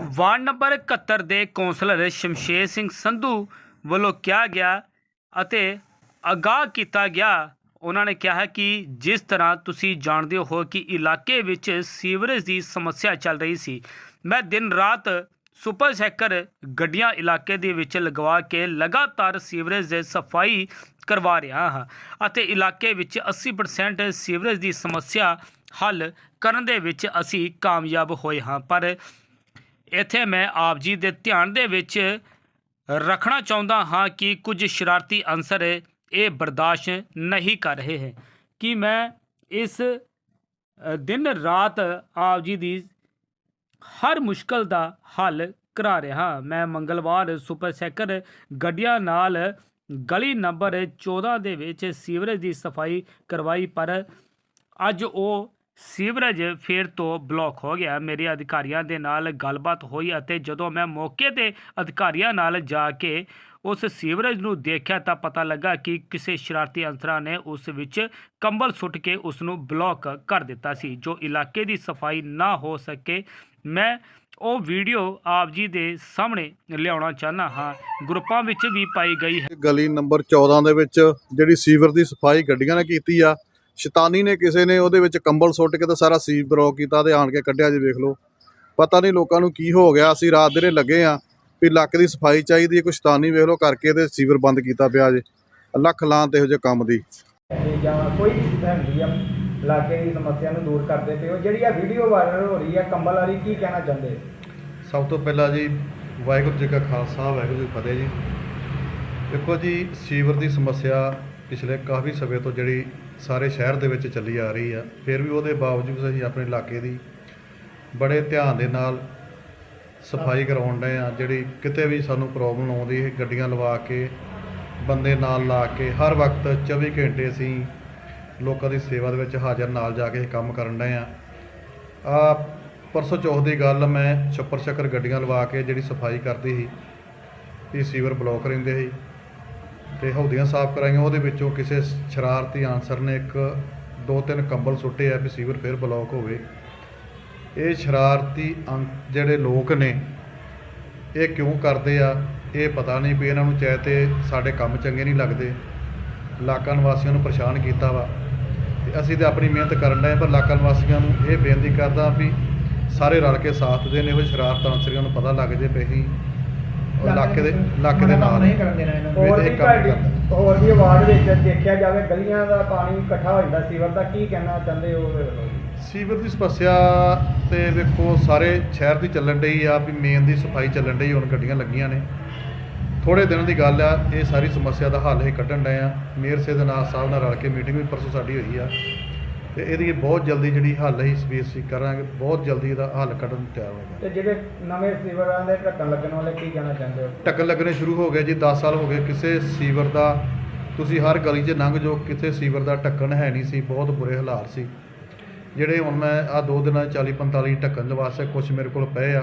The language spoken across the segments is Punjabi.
ਵਾਰਡ ਨੰਬਰ 71 ਦੇ ਕੌਂਸਲਰ ਸ਼ਮਸ਼ੇਰ ਸਿੰਘ ਸੰਧੂ ਵੱਲੋਂ ਕਿਹਾ ਗਿਆ ਅਤੇ ਅਗਾਹ ਕੀਤਾ ਗਿਆ। ਉਹਨਾਂ ਨੇ ਕਿਹਾ ਹੈ ਕਿ ਜਿਸ ਤਰ੍ਹਾਂ ਤੁਸੀਂ ਜਾਣਦੇ ਹੋ ਕਿ ਇਲਾਕੇ ਵਿੱਚ ਸੀਵਰੇਜ ਦੀ ਸਮੱਸਿਆ ਚੱਲ ਰਹੀ ਸੀ, ਮੈਂ ਦਿਨ ਰਾਤ ਸੁਪਰ ਸੈਕਰ ਗੱਡੀਆਂ ਇਲਾਕੇ ਦੇ ਵਿੱਚ ਲਗਵਾ ਕੇ ਲਗਾਤਾਰ ਸੀਵਰੇਜ ਦੇ ਸਫ਼ਾਈ ਕਰਵਾ ਰਿਹਾ ਹਾਂ ਅਤੇ ਇਲਾਕੇ ਵਿੱਚ 80% ਸੀਵਰੇਜ ਦੀ ਸਮੱਸਿਆ ਹੱਲ ਕਰਨ ਦੇ ਵਿੱਚ ਅਸੀਂ ਕਾਮਯਾਬ ਹੋਏ ਹਾਂ। ਪਰ ਇੱਥੇ ਮੈਂ ਆਪ ਜੀ ਦੇ ਧਿਆਨ ਦੇ ਵਿੱਚ ਰੱਖਣਾ ਚਾਹੁੰਦਾ ਹਾਂ ਕਿ ਕੁਝ ਸ਼ਰਾਰਤੀ ਅੰਸਰ ਇਹ ਬਰਦਾਸ਼ਤ ਨਹੀਂ ਕਰ ਰਹੇ ਹੈ ਕਿ ਮੈਂ ਇਸ ਦਿਨ ਰਾਤ ਆਪ ਜੀ ਦੀ ਹਰ ਮੁਸ਼ਕਲ ਦਾ ਹੱਲ ਕਰਾ ਰਿਹਾ ਮੈਂ ਮੰਗਲਵਾਰ ਸੁਪਰ ਸੈਕਰ ਗੱਡੀਆਂ ਨਾਲ ਗਲੀ ਨੰਬਰ 14 ਦੇ ਵਿੱਚ ਸੀਵਰੇਜ ਦੀ ਸਫ਼ਾਈ ਕਰਵਾਈ, ਪਰ ਅੱਜ ਉਹ ਸੀਵਰੇਜ ਫਿਰ ਤੋਂ ਬਲੌਕ ਹੋ ਗਿਆ। ਮੇਰੇ ਅਧਿਕਾਰੀਆਂ ਦੇ ਨਾਲ ਗੱਲਬਾਤ ਹੋਈ ਅਤੇ ਜਦੋਂ ਮੈਂ ਮੌਕੇ ਤੇ ਅਧਿਕਾਰੀਆਂ ਨਾਲ ਜਾ ਕੇ ਉਸ ਸੀਵਰੇਜ ਨੂੰ ਦੇਖਿਆ ਤਾਂ ਪਤਾ ਲੱਗਾ ਕਿ ਕਿਸੇ ਸ਼ਰਾਰਤੀ ਅੰਸਰਾਂ ਨੇ ਉਸ ਵਿੱਚ ਕੰਬਲ ਸੁੱਟ ਕੇ ਉਸ ਨੂੰ ਬਲੌਕ ਕਰ ਦਿੱਤਾ ਸੀ, ਜੋ ਇਲਾਕੇ ਦੀ ਸਫ਼ਾਈ ਨਾ ਹੋ ਸਕੇ। ਮੈਂ ਉਹ ਵੀਡੀਓ ਆਪ ਜੀ ਦੇ ਸਾਹਮਣੇ ਲਿਆਉਣਾ ਚਾਹਨਾ ਹਾਂ। ਗਰੁੱਪਾਂ ਵਿੱਚ ਵੀ ਪਾਈ ਗਈ ਹੈ। ਗਲੀ ਨੰਬਰ 14 ਦੇ ਵਿੱਚ ਜਿਹੜੀ ਸੀਵਰ ਦੀ ਸਫ਼ਾਈ ਗੱਡੀਆਂ ਨੇ ਕੀਤੀ ਆ ਸ਼ੈਤਾਨੀ ਨੇ ਕਿਸੇ ਨੇ ਉਹਦੇ ਵਿੱਚ ਕੰਬਲ ਸੁੱਟ ਕੇ ਤਾਂ ਸਾਰਾ ਸੀਵਰ ਬਲੌਕ ਕੀਤਾ ਤੇ ਆਣ ਕੇ ਕੱਢਿਆ ਜੀ ਵੇਖ ਲਓ। ਪਤਾ ਨਹੀਂ ਲੋਕਾਂ ਨੂੰ ਕੀ ਹੋ ਗਿਆ ਅਸੀਂ ਰਾਤ ਦੇ ਲੱਗੇ ਆ ਵੀ ਇਲਾਕੇ ਦੀ ਸਫ਼ਾਈ ਚਾਹੀਦੀ ਹੈ ਕੋਈ ਸ਼ੈਤਾਨੀ ਵੇਖ ਲਓ ਕਰਕੇ ਤੇ ਸੀਵਰ ਬੰਦ ਕੀਤਾ ਪਿਆ ਜੇ। ਲੱਖ ਲਾਂ ਤੇ ਇਹੋ ਜਿਹੇ ਕੰਮ ਦੀ। ਤੇ ਜਾਂ ਕੋਈ ਵੀ ਚੀਜ਼ ਹੁੰਦੀ ਆ ਇਲਾਕੇ ਦੀ ਸਮੱਸਿਆ ਨੂੰ ਦੂਰ ਕਰਦੇ ਪਏ ਹੋ ਜਿਹੜੀ ਆ ਵੀਡੀਓ ਵਾਇਰਲ ਹੋ ਰਹੀ ਆ ਕੰਬਲ ਵਾਲੀ ਕੀ ਕਹਿਣਾ ਚਾਹੁੰਦੇ? ਸਭ ਤੋਂ ਪਹਿਲਾਂ ਜੀ ਵਾਹਿਗੁਰੂ ਜੀ ਕਾ ਖਾਲਸਾ ਵਾਹਿਗੁਰੂ ਜੀ ਕੀ ਫਤਿਹ ਜੀ। ਦੇਖੋ ਜੀ ਸੀਵਰ ਦੀ ਸਮੱਸਿਆ ਪਿਛਲੇ ਕਾਫੀ ਸਮੇਂ ਤੋਂ ਜਿਹੜੀ ਸਾਰੇ ਸ਼ਹਿਰ ਦੇ ਵਿੱਚ ਚੱਲੀ ਆ ਰਹੀ ਆ। ਫਿਰ ਵੀ ਉਹਦੇ ਬਾਵਜੂਦ ਅਸੀਂ ਆਪਣੇ ਇਲਾਕੇ ਦੀ ਬੜੇ ਧਿਆਨ ਦੇ ਨਾਲ ਸਫ਼ਾਈ ਕਰਾਉਣ ਡਏ ਆ। ਜਿਹੜੀ ਕਿਤੇ ਵੀ ਸਾਨੂੰ ਪ੍ਰੋਬਲਮ ਆਉਂਦੀ ਹੈ ਗੱਡੀਆਂ ਲਵਾ ਕੇ, ਬੰਦੇ ਨਾਲ ਲਾ ਕੇ, ਹਰ ਵਕਤ 24 ਘੰਟੇ ਅਸੀਂ ਲੋਕਾਂ ਦੀ ਸੇਵਾ ਦੇ ਵਿੱਚ ਹਾਜ਼ਰ ਨਾਲ ਜਾ ਕੇ ਕੰਮ ਕਰਨ ਡਏ ਆ। ਆ ਪਰਸੋਂ ਚੌਥ ਦੀ ਗੱਲ, ਮੈਂ ਛੱਪਰ ਛੱਕਰ ਗੱਡੀਆਂ ਲਵਾ ਕੇ ਜਿਹੜੀ ਸਫ਼ਾਈ ਕਰਦੀ ਸੀ, ਇਹ ਸੀਵਰ ਬਲੌਕ ਰਹਿੰਦੇ ਸੀ। ਤੇ ਹੌਦੀਆਂ ਸਾਫ਼ ਕਰਾਈਆਂ, ਉਹਦੇ ਵਿੱਚੋਂ ਕਿਸੇ ਸ਼ਰਾਰਤੀ ਆਨਸਰ ਨੇ ਇੱਕ, ਦੋ, ਤਿੰਨ ਕੰਬਲ ਸੁੱਟੇ ਆ ਵੀ ਸੀਵਰ ਫਿਰ ਬਲੌਕ ਹੋਵੇ। ਇਹ ਸ਼ਰਾਰਤੀ ਅੰ- ਜਿਹੜੇ ਲੋਕ ਨੇ, ਇਹ ਕਿਉਂ ਕਰਦੇ ਆ? ਇਹ ਪਤਾ ਨਹੀਂ ਵੀ ਇਹਨਾਂ ਨੂੰ ਚਾਹੇ ਤੇ ਸਾਡੇ ਕੰਮ ਚੰਗੇ ਨਹੀਂ ਲੱਗਦੇ। ਇਲਾਕਾ ਨਿਵਾਸੀਆਂ ਨੂੰ ਪਰੇਸ਼ਾਨ ਕੀਤਾ ਵਾ। ਤੇ ਅਸੀਂ ਤੇ ਆਪਣੀ ਮਿਹਨਤ ਕਰਨ ਡਏ ਪਰ ਇਲਾਕਾ ਨਿਵਾਸੀਆਂ ਨੂੰ ਇਹ ਬੇਨਤੀ ਕਰਦਾ ਵੀ ਸਾਰੇ ਰਲ ਕੇ ਸਾਥ ਦੇਣ, ਇਹੋ ਸ਼ਰਾਰਤ ਅਨਸਰੀਆਂ ਨੂੰ ਪਤਾ ਲੱਗ ਜੇ ਪਈ ਇਲਾਕੇ ਦੇ ਇਲਾਕੇ ਦੇ ਨਾਲ ਨਹੀਂ ਕਰਨ ਦੇਣਾ ਇਹਨਾਂ ਵੀ ਹੋਰ ਵੀ ਕਰਨਾ। ਹੋਰ ਵੀ ਆਵਾਜ਼ ਵਿੱਚ ਦੇਖਿਆ ਜਾਵੇ ਗਲੀਆਂ ਦਾ ਪਾਣੀ ਇਕੱਠਾ ਹੋ ਜਾਂਦਾ ਸੀਵਰ ਦਾ ਕੀ ਕਹਿਣਾ ਚਾਹੁੰਦੇ ਹੋ ਉਹਦੇ ਵੱਲੋਂ? ਸੀਵਰ ਦੀ ਸਮੱਸਿਆ ਤੇ ਵੇਖੋ ਸਾਰੇ ਸ਼ਹਿਰ ਦੀ ਚੱਲਣ ਡਈ ਆ ਵੀ ਮੇਨ ਦੀ ਸਫ਼ਾਈ ਚੱਲਣ ਡਈ ਹੁਣ ਗੱਡੀਆਂ ਲੱਗੀਆਂ ਨੇ। ਥੋੜੇ ਦਿਨਾਂ ਦੀ ਗੱਲ ਆ ਇਹ ਸਾਰੀ ਸਮੱਸਿਆ ਦਾ ਹੱਲ ਹੀ ਕੱਢਣ ਡਏ ਆ। ਮੇਅਰ ਸੇ ਦੇ ਨਾਲ ਸਾਹਿਬ ਨਾਲ ਰਲ ਕੇ ਮੀਟਿੰਗ ਵੀ ਪਰਸੋਂ ਸਾਡੀ ਹੋਈ ਆ। ਤੇ ਇਹਦੀ ਬਹੁਤ ਜਲਦੀ ਜਿਹੜੀ ਹੱਲ ਹੀ ਸਪੀਸ ਸੀ ਕਰਾਂਗੇ। ਬਹੁਤ ਜਲਦੀ ਇਹਦਾ ਹੱਲ ਕੱਢਣ ਨੂੰ ਤਿਆਰ ਹੋ ਤੇ ਜਿਹੜੇ ਨਵੇਂ ਸੀਵਰਾਂ ਦੇ ਢੱਕਣ ਲੱਗਣ ਵਾਲੇ ਕੀ ਕਹਿਣਾ ਚਾਹੁੰਦੇ ਹੋ? ਟੱਕਰ ਲੱਗਣੇ ਸ਼ੁਰੂ ਹੋ ਗਏ ਜੀ 10 ਸਾਲ ਹੋ ਗਏ। ਕਿਸੇ ਸੀਵਰ ਦਾ ਤੁਸੀਂ ਹਰ ਗਲੀ 'ਚ ਲੰਘ ਜਾਓ ਕਿਸੇ ਸੀਵਰ ਦਾ ਢੱਕਣ ਹੈ ਨਹੀਂ ਸੀ ਬਹੁਤ ਬੁਰੇ ਹਾਲਾਤ ਸੀ। ਜਿਹੜੇ ਹੁਣ ਮੈਂ ਆ ਦੋ ਦਿਨਾਂ 40 45 ਢੱਕਣ ਲਵਾਸੇ ਕੁਝ ਮੇਰੇ ਕੋਲ ਪਏ ਆ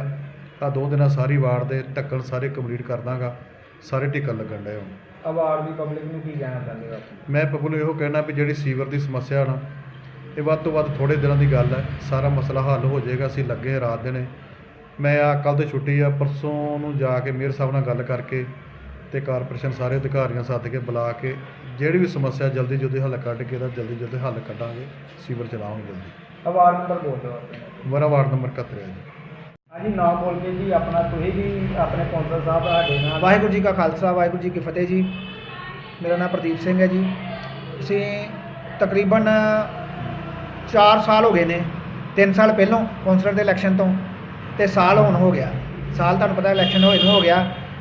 ਆ ਦੋ ਦਿਨਾਂ ਸਾਰੀ ਵਾਰ ਦੇ ਢੱਕਣ ਸਾਰੇ ਕੰਪਲੀਟ ਕਰ ਦਾਂਗਾ ਸਾਰੇ ਢੱਕਣ ਲੱਗਣ ਡਏ ਹੁਣ। ਅਵਾਰਡ ਦੀ ਪਬਲਿਕ ਨੂੰ ਕੀ ਕਹਿਣਾ ਚਾਹੁੰਦੇ ਹੋ? ਮੈਂ ਪਪੂ ਨੂੰ ਇਹੋ ਕਹਿਣਾ ਵੀ ਜਿਹੜੀ ਸੀਵਰ ਦੀ ਸਮੱਸਿਆ ਨਾ ਇਹ ਵੱਧ ਤੋਂ ਵੱਧ ਥੋੜੇ ਦਿਨਾਂ ਦੀ ਗੱਲ ਹੈ ਸਾਰਾ ਮਸਲਾ ਹੱਲ ਹੋ ਜਾਏਗਾ ਅਸੀਂ ਲੱਗੇ ਹਾਂ ਰਾਤ ਦਿਨੇ। ਮੈਂ ਆ ਕੱਲ ਤੇ ਛੁੱਟੀ ਆ ਪਰਸੋਂ ਨੂੰ ਜਾ ਕੇ ਮੇਅਰ ਸਾਹਿਬ ਨਾਲ ਗੱਲ ਕਰਕੇ ਤੇ ਕਾਰਪੋਰੇਸ਼ਨ ਸਾਰੇ ਅਧਿਕਾਰੀਆਂ ਸੱਦ ਕੇ ਬੁਲਾ ਕੇ ਜਿਹੜੀ ਵੀ ਸਮੱਸਿਆ ਜਲਦੀ ਜਲਦੀ ਹੱਲ ਕੱਢ ਕੇ ਦਾ ਜਲਦੀ ਜਲਦੀ ਹੱਲ ਕੱਢਾਂਗੇ ਸੀਵਰ ਚਲਾਵਾਂਗੇ ਜਲਦੀ। ਆਵਾਜ਼ ਨੰਬਰ ਬੋਲ ਦਿਓ ਮੇਰਾ ਵਾਰਡ ਨੰਬਰ 71 ਹੈ ਜੀ। ਹਾਂਜੀ ਨਾਮ ਬੋਲ ਕੇ ਜੀ ਆਪਣਾ ਤੁਸੀਂ ਵੀ ਆਪਣੇ ਕੌਂਸਲ ਸਾਹਿਬ ਸਾਡੇ ਨਾਲ। ਵਾਹਿਗੁਰੂ ਜੀ ਕਾ ਖਾਲਸਾ ਵਾਹਿਗੁਰੂ ਜੀ ਕੀ ਫਤਿਹ ਜੀ। ਮੇਰਾ ਨਾਮ ਪ੍ਰਦੀਪ ਸਿੰਘ ਹੈ ਜੀ। ਅਸੀਂ ਤਕਰੀਬਨ 4 ਸਾਲ ਹੋ ਗਏ ਨੇ 3 ਸਾਲ ਪਹਿਲੋਂ ਕੌਂਸਲਰ ਦੇ ਇਲੈਕਸ਼ਨ ਤੋਂ ਤੇ ਸਾਲ ਹੁਣ ਹੋ ਗਿਆ। ਸਾਲ ਤੁਹਾਨੂੰ ਪਤਾ ਇਲੈਕਸ਼ਨ ਹੋਏ ਨੂੰ ਹੋ ਗਿਆ।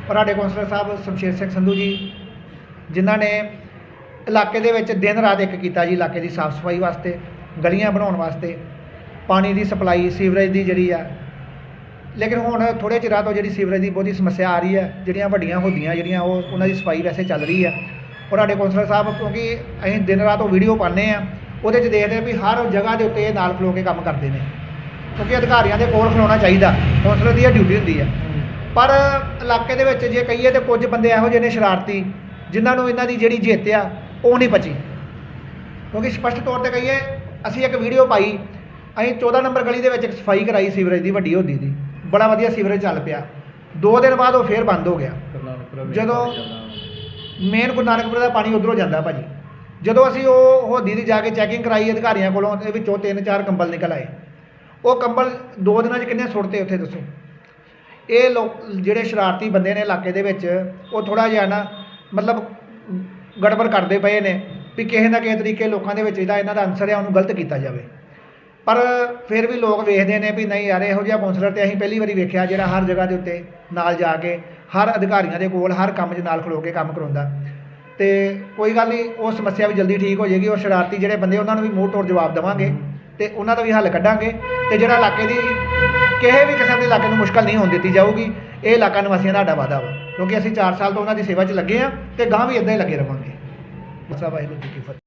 ਪਰ ਸਾਡੇ ਕੌਂਸਲਰ ਸਾਹਿਬ ਸ਼ਮਸ਼ੇਰ ਸਿੰਘ ਸੰਧੂ ਜੀ, ਜਿਨ੍ਹਾਂ ਨੇ ਇਲਾਕੇ ਦੇ ਵਿੱਚ ਦਿਨ ਰਾਤ ਇੱਕ ਕੀਤਾ ਜੀ, ਇਲਾਕੇ ਦੀ ਸਾਫ਼ ਸਫ਼ਾਈ ਵਾਸਤੇ, ਗਲੀਆਂ ਬਣਾਉਣ ਵਾਸਤੇ, ਪਾਣੀ ਦੀ ਸਪਲਾਈ, ਸੀਵਰੇਜ ਦੀ ਜਿਹੜੀ ਆ। ਲੇਕਿਨ ਹੁਣ ਥੋੜੇ ਚਿਰਾਂ ਤੋਂ ਜਿਹੜੀ ਸੀਵਰੇਜ ਦੀ ਬਹੁਤੀ ਸਮੱਸਿਆ ਆ ਰਹੀ ਹੈ ਜਿਹੜੀਆਂ ਵੱਡੀਆਂ ਹੁੰਦੀਆਂ, ਜਿਹੜੀਆਂ ਉਹ ਉਹਨਾਂ ਦੀ ਸਫ਼ਾਈ ਵੈਸੇ ਚੱਲ ਰਹੀ ਹੈ ਔਰ ਸਾਡੇ ਕੌਂਸਲਰ ਸਾਹਿਬ, ਕਿਉਂਕਿ ਅਸੀਂ ਦਿਨ ਰਾਤ ਉਹ ਵੀਡੀਓ ਪਾਉਂਦੇ ਆ ਉਹਦੇ 'ਚ ਦੇਖਦੇ ਆ ਵੀ ਹਰ ਜਗ੍ਹਾ ਦੇ ਉੱਤੇ ਇਹ ਨਾਲ ਖਲੋ ਕੇ ਕੰਮ ਕਰਦੇ ਨੇ। ਕਿਉਂਕਿ ਅਧਿਕਾਰੀਆਂ ਦੇ ਕੋਲ ਖਲੋਣਾ ਚਾਹੀਦਾ ਕੌਂਸਲਰ ਦੀ ਇਹ ਡਿਊਟੀ ਹੁੰਦੀ ਹੈ ਪਰ ਇਲਾਕੇ ਦੇ ਵਿੱਚ ਜੇ ਕਹੀਏ ਤੇ ਕੁਝ ਬੰਦੇ ਇਹੋ ਜਿਹੇ ਨੇ ਸ਼ਰਾਰਤੀ ਜਿਨ੍ਹਾਂ ਨੂੰ ਇਹਨਾਂ ਦੀ ਜਿਹੜੀ ਜਿੱਤ ਆ ਉਹ ਨਹੀਂ ਬਚੀ। ਕਿਉਂਕਿ ਸਪਸ਼ਟ ਤੌਰ ਤੇ ਕਹੀਏ ਅਸੀਂ ਇੱਕ ਵੀਡੀਓ ਪਾਈ ਅਸੀਂ 14 ਨੰਬਰ ਗਲੀ ਦੇ ਵਿੱਚ ਇੱਕ ਸਫ਼ਾਈ ਕਰਾਈ ਸੀਵਰੇਜ ਦੀ ਵੱਡੀ ਹੁੰਦੀ ਦੀ। ਬੜਾ ਵਧੀਆ ਸੀਵਰੇਜ ਚੱਲ ਪਿਆ। ਦੋ ਦਿਨ ਬਾਅਦ ਉਹ ਫੇਰ ਬੰਦ ਹੋ ਗਿਆ। ਜਦੋਂ ਮੇਨ ਗੁਰੂ ਨਾਨਕਪੁਰ ਦਾ ਪਾਣੀ ਉਧਰੋਂ ਜਾਂਦਾ ਭਾਜੀ। ਜਦੋਂ ਅਸੀਂ ਉਹ ਹੋਦੀ ਦੀ ਜਾ ਕੇ ਚੈਕਿੰਗ ਕਰਾਈ ਅਧਿਕਾਰੀਆਂ ਕੋਲੋਂ ਤੇ ਵਿੱਚੋਂ ਤਿੰਨ ਚਾਰ ਕੰਬਲ ਨਿਕਲ ਆਏ। ਉਹ ਕੰਬਲ ਦੋ ਦਿਨਾਂ 'ਚ ਕਿੰਨੇ ਸੁੱਟਤੇ ਉੱਥੇ ਦੱਸੋ? ਇਹ ਲੋਕ, ਜਿਹੜੇ ਸ਼ਰਾਰਤੀ ਬੰਦੇ ਨੇ ਇਲਾਕੇ ਦੇ ਵਿੱਚ, ਉਹ ਥੋੜਾ ਜਿਹਾ ਨਾ, ਮਤਲਬ ਗੜਬੜ ਕਰਦੇ ਪਏ ਨੇ ਵੀ ਕਿਸੇ ਨਾ ਕਿਸੇ ਤਰੀਕੇ ਲੋਕਾਂ ਦੇ ਵਿੱਚ ਇਹਦਾ, ਇਹਨਾਂ ਦਾ ਅਨਸਰ ਹੈ ਉਹਨੂੰ ਗਲਤ ਕੀਤਾ ਜਾਵੇ। ਪਰ ਫਿਰ ਵੀ ਲੋਕ ਵੇਖਦੇ ਨੇ ਵੀ ਨਹੀਂ ਯਾਰ, ਇਹੋ ਜਿਹਾ ਕਾਉਂਸਲਰ ਤੇ ਅਸੀਂ ਪਹਿਲੀ ਵਾਰੀ ਵੇਖਿਆ ਜਿਹੜਾ ਹਰ ਜਗ੍ਹਾ ਦੇ ਉੱਤੇ ਨਾਲ ਜਾ ਕੇ, ਹਰ ਅਧਿਕਾਰੀਆਂ ਦੇ ਕੋਲ, ਹਰ ਕੰਮ 'ਚ ਨਾਲ ਖਲੋ ਕੇ ਕੰਮ ਕਰਾਉਂਦਾ। ਤੇ ਕੋਈ ਗੱਲ ਨਹੀਂ, ਉਹ ਸਮੱਸਿਆ ਵੀ ਜਲਦੀ ਠੀਕ ਹੋ ਜਾਏਗੀ ਔਰ ਸ਼ਰਾਰਤੀ ਜਿਹੜੇ ਬੰਦੇ, ਉਹਨਾਂ ਨੂੰ ਵੀ ਮੂੰਹ ਤੋੜ ਜਵਾਬ ਦੇਵਾਂਗੇ ਤੇ ਉਹਨਾਂ ਦਾ ਵੀ ਹੱਲ ਕੱਢਾਂਗੇ ਤੇ ਜਿਹੜਾ ਇਲਾਕੇ ਦੀ ਕਿਸੇ ਵੀ ਕਿਸਮ ਦੇ ਇਲਾਕੇ ਨੂੰ ਮੁਸ਼ਕਲ ਨਹੀਂ ਹੋਣ ਦਿੱਤੀ ਜਾਊਗੀ, ਇਹ ਇਲਾਕਾ ਨਿਵਾਸੀਆਂ ਦਾ ਸਾਡਾ ਵਾਅਦਾ ਵਾ, ਕਿਉਂਕਿ ਅਸੀਂ 4 ਸਾਲ ਤੋਂ ਉਹਨਾਂ ਦੀ ਸੇਵਾ 'ਚ ਲੱਗੇ ਆ ਤੇ ਗਾਂ ਵੀ ਇਦਾਂ ਹੀ ਲੱਗੇ ਰਵਾਂਗੇ। ਬਸ ਵਾਹਿਗੁਰੂ ਜੀ ਕੀ ਫਤਿਹ।